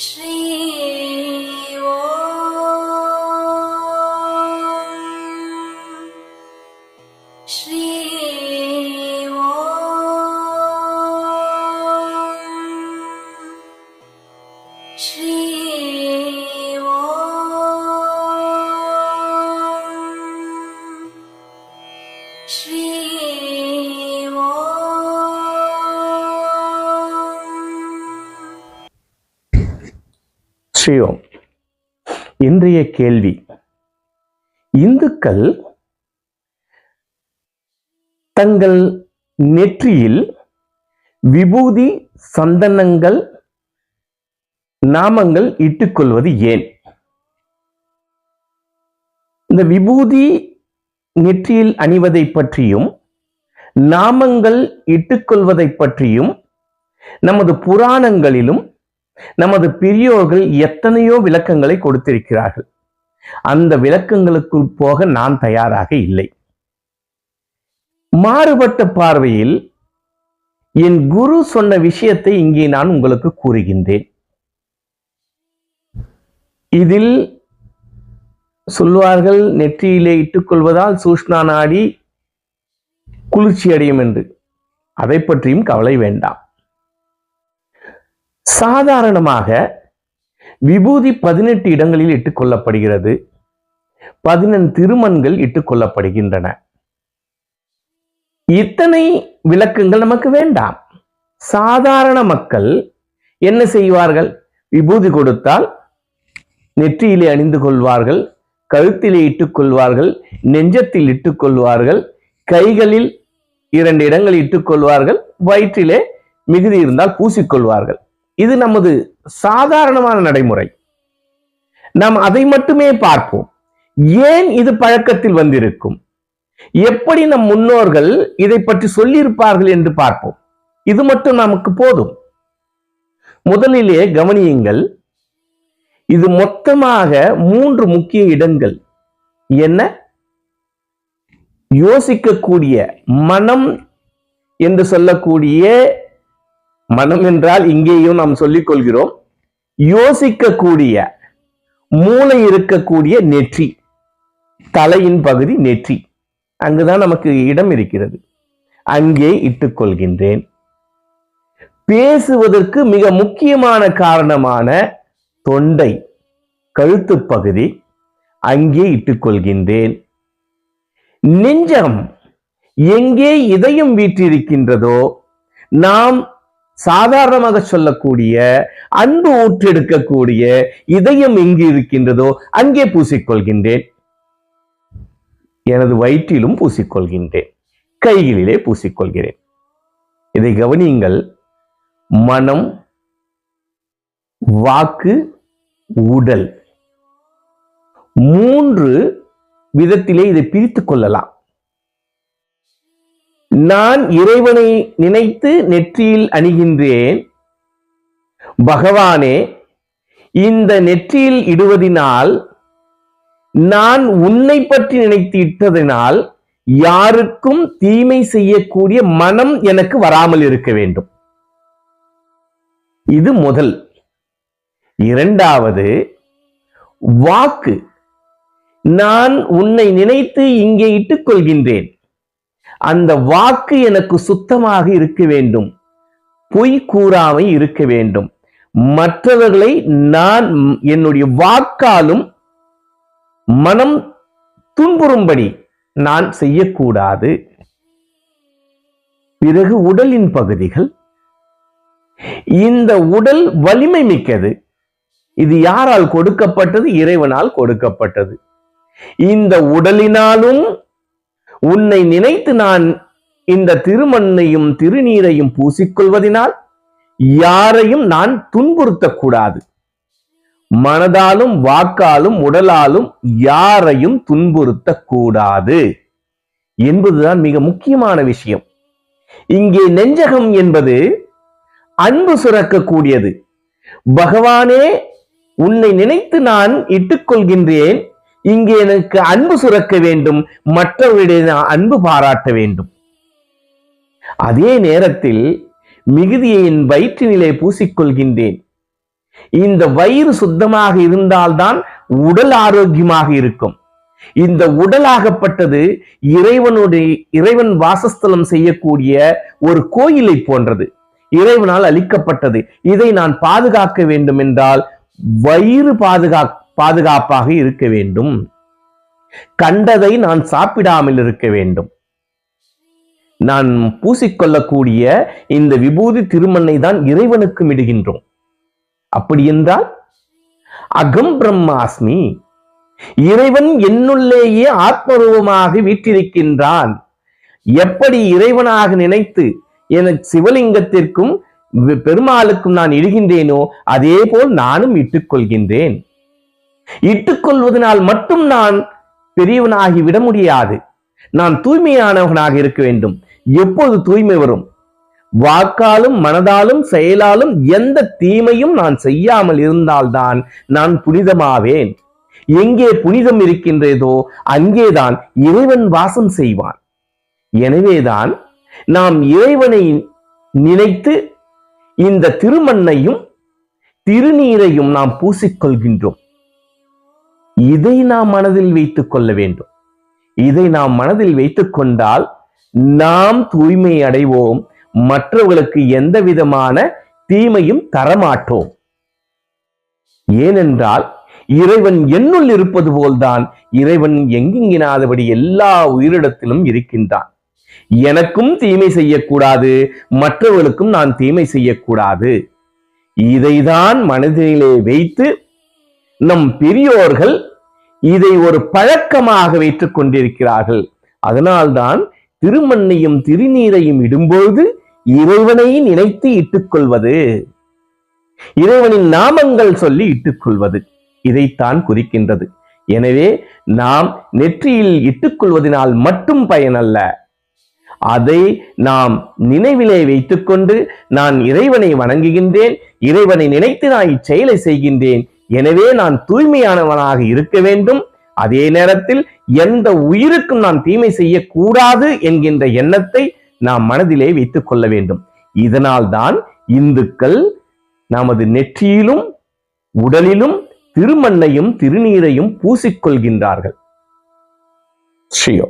Shri விஷயம்? இன்றைய கேள்வி. இந்துக்கள் தங்கள் நெற்றியில் விபூதி சந்தனங்கள் நாமங்கள் இட்டுக்கொள்வது ஏன்? இந்த விபூதி நெற்றியில் அணிவதை பற்றியும் நாமங்கள் இட்டுக்கொள்வதை பற்றியும் நமது புராணங்களிலும் நமது பெரியோர்கள் எத்தனையோ விளக்கங்களை கொடுத்திருக்கிறார்கள். அந்த விளக்கங்களுக்குள் போக நான் தயாராக இல்லை. மாறுபட்ட பார்வையில் என் குரு சொன்ன விஷயத்தை இங்கே நான் உங்களுக்கு கூறுகின்றேன். இதில் சொல்வார்கள் நெற்றியிலே இட்டுக்கொள்வதால் சூஷ்ணா நாடி குளிர்ச்சி அடையும் என்று. அதை பற்றியும் கவலை வேண்டாம். சாதாரணமாக விபூதி பதினெட்டு இடங்களில் இட்டுக் கொள்ளப்படுகிறது. பதினெண் திருமண்கள் இட்டுக் கொள்ளப்படுகின்றன. இத்தனை விளக்கங்கள் நமக்கு வேண்டாம். சாதாரண மக்கள் என்ன செய்வார்கள்? விபூதி கொடுத்தால் நெற்றியிலே அணிந்து கொள்வார்கள் கழுத்திலே இட்டுக் கொள்வார்கள் நெஞ்சத்தில் இட்டுக் கொள்வார்கள் கைகளில் இரண்டு இடங்களில் இட்டுக் கொள்வார்கள் வயிற்றிலே மிகுதி இருந்தால் பூசிக்கொள்வார்கள் இது நமது சாதாரணமான நடைமுறை. நாம் அதை மட்டுமே பார்ப்போம். ஏன் இது பழக்கத்தில் வந்திருக்கும்? எப்படி நம் முன்னோர்கள் இதை பற்றி சொல்லியிருப்பார்கள் என்று பார்ப்போம். இது மட்டும் நமக்கு போதும். முதலிலே கவனியுங்கள் இது மொத்தமாக மூன்று முக்கிய இடங்கள். என்ன? யோசிக்கக்கூடிய மனம் என்று சொல்லக்கூடிய மனம் என்றால் இங்கேயும் நாம் சொல்லிக் கொள்கிறோம் யோசிக்கக்கூடிய மூளை இருக்கக்கூடிய நெற்றி தலையின் பகுதி நெற்றி. அங்குதான் நமக்கு இடம் இருக்கிறது. அங்கே இட்டுக்கொள்கின்றேன். பேசுவதற்கு மிக முக்கியமான காரணமான தொண்டை கழுத்து பகுதி அங்கே இட்டுக்கொள்கின்றேன். நெஞ்சம் எங்கே இதயம் வீற்றிருக்கின்றதோ நாம் சாதாரணமாக சொல்லக்கூடிய அன்பு ஊற்றெடுக்கக்கூடிய இதயம் எங்கு இருக்கின்றதோ அங்கே பூசிக்கொள்கின்றேன். எனது வயிற்றிலும் பூசிக்கொள்கின்றேன். கைகளிலே பூசிக்கொள்கிறேன். இதை கவனியுங்கள். மனம் வாக்கு உடல் மூன்று விதத்திலே இதை பிரித்து கொள்ளலாம். நான் இறைவனை நினைத்து நெற்றியில் அணிகின்றேன். பகவானே இந்த நெற்றியில் இடுவதினால் நான் உன்னை பற்றி நினைத்து இட்டதினால் யாருக்கும் தீமை செய்யக்கூடிய மனம் எனக்கு வராமல் இருக்க வேண்டும். இது முதல். இரண்டாவது வாக்கு. நான் உன்னை நினைத்து இங்கே இட்டுக் கொள்கின்றேன். அந்த வாக்கு எனக்கு சுத்தமாக இருக்க வேண்டும். பொய் கூறாமை இருக்க வேண்டும். மற்றவர்களை நான் என்னுடைய வாக்காலும் மனம் துன்புறும்படி நான் செய்யக்கூடாது. பிறகு உடலின் பகுதிகள். இந்த உடல் வலிமை மிக்கது. இது யாரால் கொடுக்கப்பட்டது? இறைவனால் கொடுக்கப்பட்டது. இந்த உடலினாலும் உன்னை நினைத்து நான் இந்த திருமண்ணையும் திருநீரையும் பூசிக்கொள்வதனால் யாரையும் நான் துன்புறுத்தக்கூடாது. மனதாலும் வாக்காலும் உடலாலும் யாரையும் துன்புறுத்தக்கூடாது. என்பதுதான் மிக முக்கியமான விஷயம். இங்கே நெஞ்சகம் என்பது அன்பு சுரக்கக்கூடியது. பகவானே உன்னை நினைத்து நான் இட்டுக்கொள்கின்றேன். இங்கே எனக்கு அன்பு சுரக்க வேண்டும் மற்றவர்களிடையே நான் அன்பு பாராட்ட வேண்டும். அதே நேரத்தில் மிகுதியை என் வயிற்றினிலே பூசிக்கொள்கின்றேன். இந்த வயிறு சுத்தமாக இருந்தால்தான் உடல் ஆரோக்கியமாக இருக்கும். இந்த உடலாகப்பட்டது இறைவனுடைய இறைவன் வாசஸ்தலம் செய்யக்கூடிய ஒரு கோயிலை போன்றது. இறைவனால் அளிக்கப்பட்டது. இதை நான் பாதுகாக்க வேண்டும் என்றால் வயிறு பாதுகாக்க பாதுகாப்பாக இருக்க வேண்டும். கண்டதை நான் சாப்பிடாமல் இருக்க வேண்டும். நான் பூசிக்கொள்ளக்கூடிய இந்த விபூதி திருமண்ணை தான் இறைவனுக்கு இடுகின்றோம் அப்படி என்றால் அகம் பிரம்மாஸ்மி இறைவன் என்னுள்ளேயே ஆத்மரூபமாக வீற்றிருக்கின்றான். எப்படி இறைவனாக நினைத்து எனக்கு சிவலிங்கத்திற்கும் பெருமாளுக்கும் நான் இடுகின்றேனோ அதே போல் நானும் இட்டுக்கொள்கின்றேன். இட்டுக்கொள்வதனால் மட்டும் நான் பெரியவனாகி விட முடியாது. நான் தூய்மையானவனாக இருக்க வேண்டும். எப்போது தூய்மை வரும்? வாக்காலும் மனதாலும் செயலாலும் எந்த தீமையும் நான் செய்யாமல் இருந்தால்தான் நான் புனிதமாவேன். எங்கே புனிதம் இருக்கின்றதோ அங்கேதான் இறைவன் வாசம் செய்வான். எனவேதான் நாம் இறைவனை நினைத்து இந்த திருமண்ணையும் திருநீரையும் நாம் பூசிக்கொள்கின்றோம். இதை நாம் மனதில் வைத்துக் கொள்ள வேண்டும். இதை நாம் மனதில் வைத்துக் கொண்டால் நாம் தூய்மை அடைவோம். மற்றவர்களுக்கு எந்த விதமான தீமையும் தரமாட்டோம். ஏனென்றால் இறைவன் என்னுள் இருப்பது போல்தான் இறைவன் எங்கெங்கினாதபடி எல்லா உயிரிடத்திலும் இருக்கின்றான். எனக்கும் தீமை செய்யக்கூடாது மற்றவர்களுக்கும் நான் தீமை செய்யக்கூடாது. இதைதான் மனதிலே வைத்து நம் பெரியோர்கள் இதை ஒரு பழக்கமாக வைத்துக் கொண்டிருக்கிறார்கள். அதனால்தான் திருமண்ணையும் திருநீரையும் இடும்போது இறைவனை நினைத்து இட்டுக்கொள்வது இறைவனின் நாமங்கள் சொல்லி இட்டுக்கொள்வது இதைத்தான் குறிக்கின்றது. எனவே நாம் நெற்றியில் இட்டுக்கொள்வதனால் மட்டும் பயனல்ல. அதை நாம் நினைவிலே வைத்துக்கொண்டு நான் இறைவனை வணங்குகின்றேன் இறைவனை நினைத்து நான் இச்செயலை செய்கின்றேன் எனவே நான் தூய்மையானவனாக இருக்க வேண்டும். அதே நேரத்தில் எந்த உயிருக்கும் நான் தீமை செய்யக்கூடாது என்கின்ற எண்ணத்தை நாம் மனதிலே வைத்துக் கொள்ள வேண்டும். இதனால்தான் இந்துக்கள் நமது நெற்றியிலும் உடலிலும் திருமண்ணையும் திருநீரையும் பூசிக்கொள்கின்றார்கள். ஸ்ரீயோ